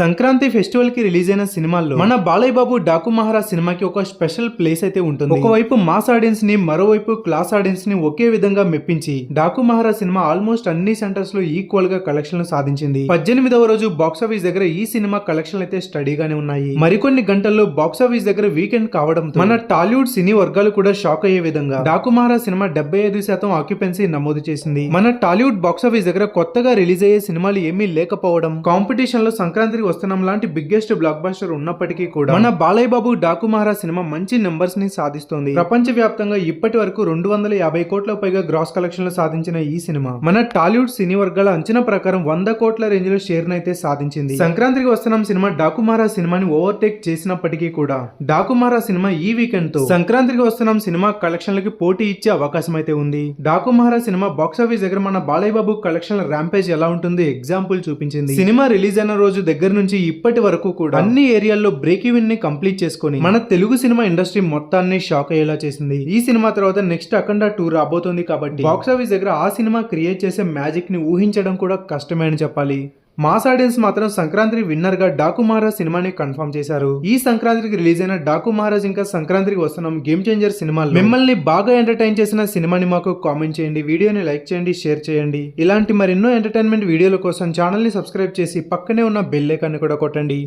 సంక్రాంతి ఫెస్టివల్కి రిలీజ్ అయిన సినిమాల్లో మన బాలయ్య బాబు డాకు మహారాజ్ సినిమాకి ఒక స్పెషల్ ప్లేస్ అయితే ఉంటుంది. ఒకవైపు మాస్ ఆడియన్స్ని మరోవైపు క్లాస్ ఆడియన్స్ని ఒకే విధంగా మెప్పించి డాకు మహారాజ్ సినిమా ఆల్మోస్ట్ అన్ని సెంటర్స్లో ఈక్వల్గా కలెక్షన్లు సాధించింది. పద్దెనిమిదవ రోజు బాక్స్ ఆఫీస్ దగ్గర ఈ సినిమా కలెక్షన్లు అయితే స్టడీగానే ఉన్నాయి. మరికొన్ని గంటల్లో బాక్స్ ఆఫీస్ దగ్గర వీకెండ్ కావడంతో మన టాలీవుడ్ సినీ వర్గాలు కూడా షాక్ అయ్యే విధంగా డాకు మహారాజ్ సినిమా డెబ్బై ఐదు శాతం ఆక్యుపెన్సీ నమోదు చేసింది. మన టాలీవుడ్ బాక్స్ ఆఫీస్ దగ్గర కొత్తగా రిలీజ్ అయ్యే సినిమాలు ఏమీ లేకపోవడం కాంపిటీషన్లో సంక్రాంతి వస్తున్నాం లాంటి బిగ్గెస్ట్ బ్లాక్ బస్టర్ ఉన్నప్పటికీ కూడా మన బాలయ్య బాబు డాకు మహారాజ్ సినిమా మంచి నెంబర్స్ని సాధిస్తోంది. ప్రపంచ వ్యాప్తంగా ఇప్పటి వరకు రెండు వందల యాభై కోట్ల పైగా గ్రాస్ కలెక్షన్లు సాధించిన ఈ సినిమా మన టాలీవుడ్ సినీ వర్గాల అంచనా ప్రకారం వంద కోట్ల రేంజ్లో షేర్ అయితే సాధించింది. సంక్రాంతికి వస్తున్నాం సినిమా డాకు మహారాజ్ సినిమాని ఓవర్టేక్ చేసినప్పటికీ కూడా డాకు మహారాజ్ సినిమా ఈ వీకెండ్తో సంక్రాంతికి వస్తున్నాం సినిమా కలెక్షన్లకి పోటీ ఇచ్చే అవకాశం అయితే ఉంది. Daaku Maharaj cinema box office దగ్గర మన బాలయ్య బాబు కలెక్షన్ ర్యాంపేజ్ ఎలా ఉంటుంది ఎగ్జాంపుల్ చూపించింది. సినిమా రిలీజ్ అయిన రోజు దగ్గర నుంచి ఇప్పటి వరకు కూడా అన్ని ఏరియాల్లో బ్రేక్ ఈవెన్ని కంప్లీట్ చేసుకొని మన తెలుగు సినిమా ఇండస్ట్రీ మొత్తాన్ని షాక్ అయ్యేలా చేసింది. ఈ సినిమా తర్వాత నెక్స్ట్ అఖండ టూ రాబోతోంది కాబట్టి బాక్స్ ఆఫీస్ దగ్గర ఆ సినిమా క్రియేట్ చేసే మ్యాజిక్ని ఊహించడం కూడా కష్టమే అని చెప్పాలి. మాస్ ఆడియన్స్ మాత్రం సంక్రాంతి విన్నర్గా డాకు మహారాజ్ సినిమాని కన్ఫర్మ్ చేశారు. ఈ సంక్రాంతికి రిలీజ్ అయిన డాకు మహారాజ్ ఇంకా సంక్రాంతికి వస్తున్నాం గేమ్ చేంజర్ సినిమా మిమ్మల్ని బాగా ఎంటర్టైన్ చేసిన సినిమాని మాకు కామెంట్ చేయండి వీడియోని లైక్ చేయండి షేర్ చేయండి. ఇలాంటి మరెన్నో ఎంటర్టైన్మెంట్ వీడియోల కోసం ఛానల్ని సబ్స్క్రైబ్ చేసి పక్కనే ఉన్న బెల్ ఐకాన్ని కూడా కొట్టండి.